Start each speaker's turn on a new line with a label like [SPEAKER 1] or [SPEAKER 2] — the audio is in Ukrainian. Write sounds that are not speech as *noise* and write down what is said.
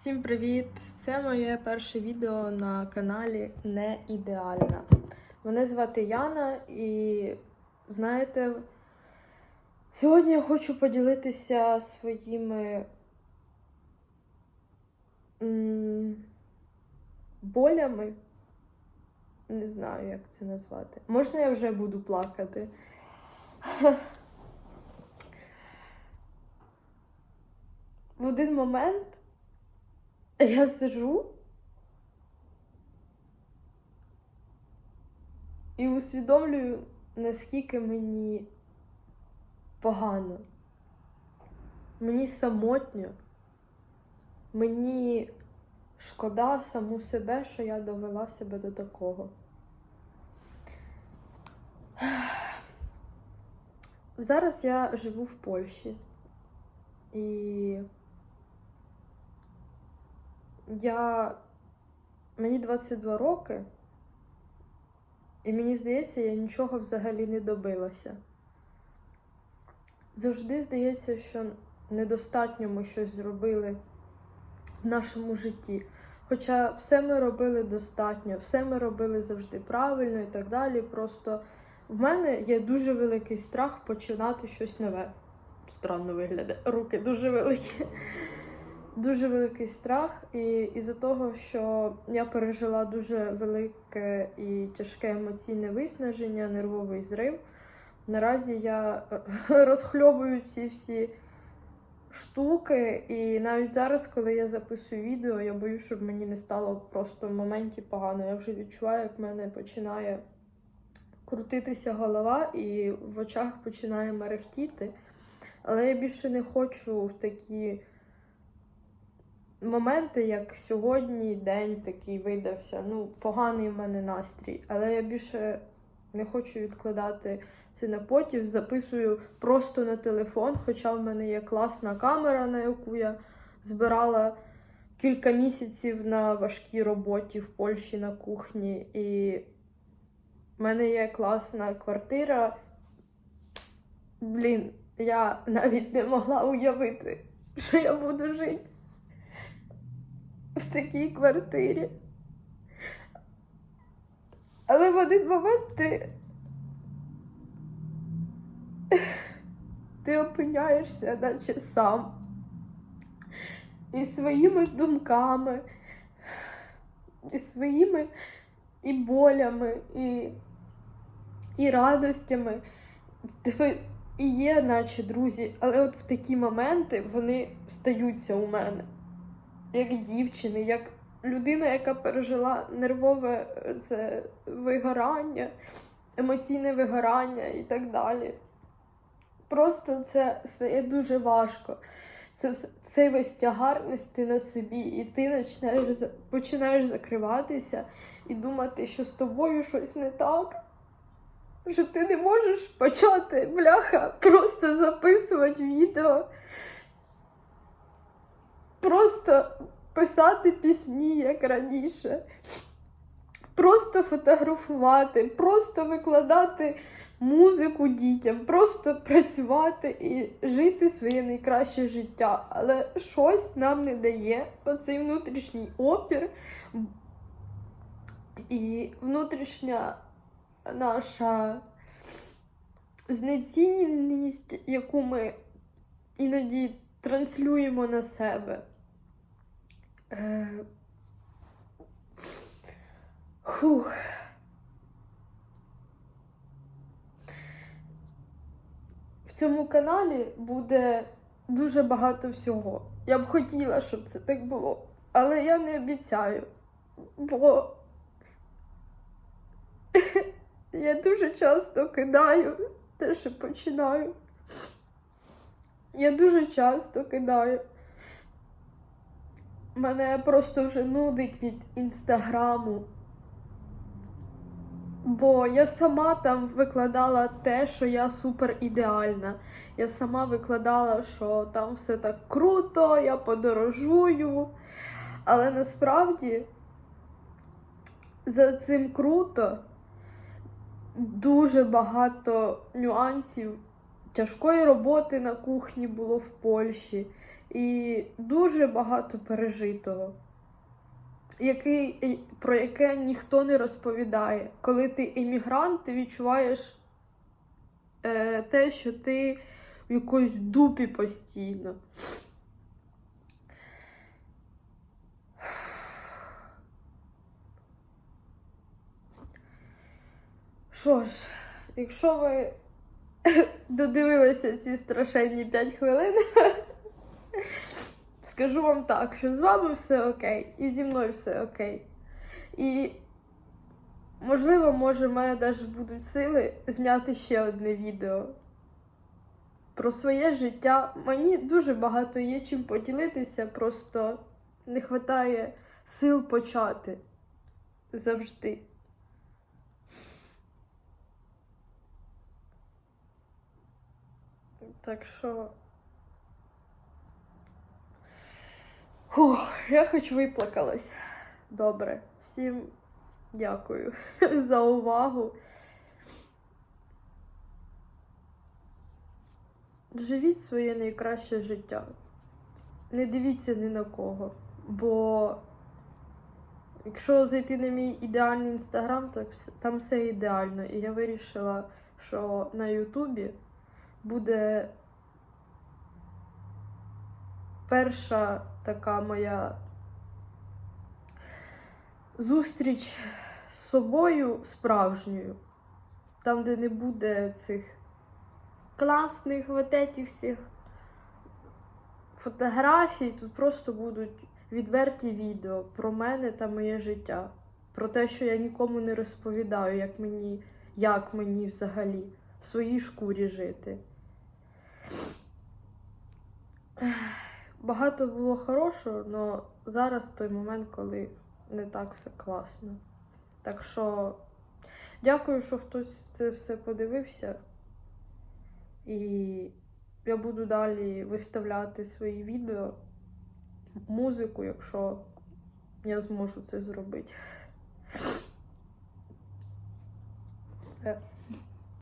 [SPEAKER 1] Всім привіт! Це моє перше відео на каналі Не Ідеальна. Мене звати Яна, і знаєте, сьогодні я хочу поділитися своїми болями. Не знаю, як це назвати. Можна я вже буду плакати? *laughs* В один момент я сижу і усвідомлюю, наскільки мені погано. Мені самотньо, мені шкода саму себе, що я довела себе до такого. Зараз я живу в Польщі і я. Мені 22 роки, і мені здається, я нічого взагалі не добилася. Завжди здається, що недостатньо ми щось зробили в нашому житті. Хоча все ми робили достатньо, все ми робили завжди правильно і так далі. Просто в мене є дуже великий страх починати щось нове. Странно виглядає, руки дуже великі дуже великий страх, і із-за того, що я пережила дуже велике і тяжке емоційне виснаження, нервовий зрив. Наразі я *laughs* розхльобую ці всі штуки, і навіть зараз, коли я записую відео, я боюсь, щоб мені не стало просто в моменті погано. Я вже відчуваю, як в мене починає крутитися голова, і в очах починає мерехтіти. Але я більше не хочу в такі моменти, як сьогодні день такий видався. Ну, поганий в мене настрій. Але я більше не хочу відкладати це на потім. Записую просто на телефон, хоча в мене є класна камера, на яку я збирала кілька місяців на важкій роботі в Польщі на кухні. І в мене є класна квартира. Блін, я навіть не могла уявити, що я буду жити в такій квартирі. Але в один момент ти. Ти опиняєшся, наче сам. І своїми думками, і своїми і болями, і, і радостями. Тебе і є, наче друзі, але от в такі моменти вони стаються у мене як дівчини, як людина, яка пережила нервове е, це вигорання, емоційне вигорання і так далі. Просто це стає дуже важко. Це, Цей весь тягар нести на собі, і ти починаєш, починаєш закриватися і думати, що з тобою щось не так. Що ти не можеш почати, бляха, просто записувати відео просто писати пісні, як раніше, просто фотографувати, просто викладати музику дітям, просто працювати і жити своє найкраще життя. Але щось нам не дає оцей внутрішній опір і внутрішня наша знеціненість, яку ми іноді транслюємо на себе. Е... Хух. В цьому каналі буде дуже багато всього. Я б хотіла, щоб це так було, але я не обіцяю, бо *laughs* я дуже часто кидаю те, що починаю. Я дуже часто кидаю. Мене просто вже нудить від інстаграму. Бо я сама там викладала те, що я супер ідеальна. Я сама викладала, що там все так круто, я подорожую. Але насправді за цим круто дуже багато нюансів тяжкої роботи на кухні було в Польщі. І дуже багато пережитого, який, про яке ніхто не розповідає. Коли ти іммігрант, ти відчуваєш е, те, що ти в якоїсь дупі постійно. Що ж, якщо ви *laughs* додивилися ці страшенні 5 хвилин, *laughs* скажу вам так, що з вами все окей, і зі мною все окей. І, можливо, може, в мене навіть будуть сили зняти ще одне відео про своє життя. Мені дуже багато є чим поділитися, просто не вистачає сил почати завжди. Так що. Фух, я хоч виплакалась. Добре. Всім дякую *laughs* за увагу. Живіть своє найкраще життя. Не дивіться ні на кого. Бо якщо зайти на мій ідеальний інстаграм, то там все ідеально. І я вирішила, що на Ютубі буде перша така моя зустріч з собою справжньою. Там, де не буде цих класних вот всіх фотографій, тут просто будуть відверті відео про мене та моє життя. Про те, що я нікому не розповідаю, як мені, як мені взагалі в своїй шкурі жити. Багато було хорошого, але зараз той момент, коли не так все класно. Так що дякую, що хтось це все подивився. І я буду далі виставляти свої відео, музику, якщо я зможу це зробити. Все.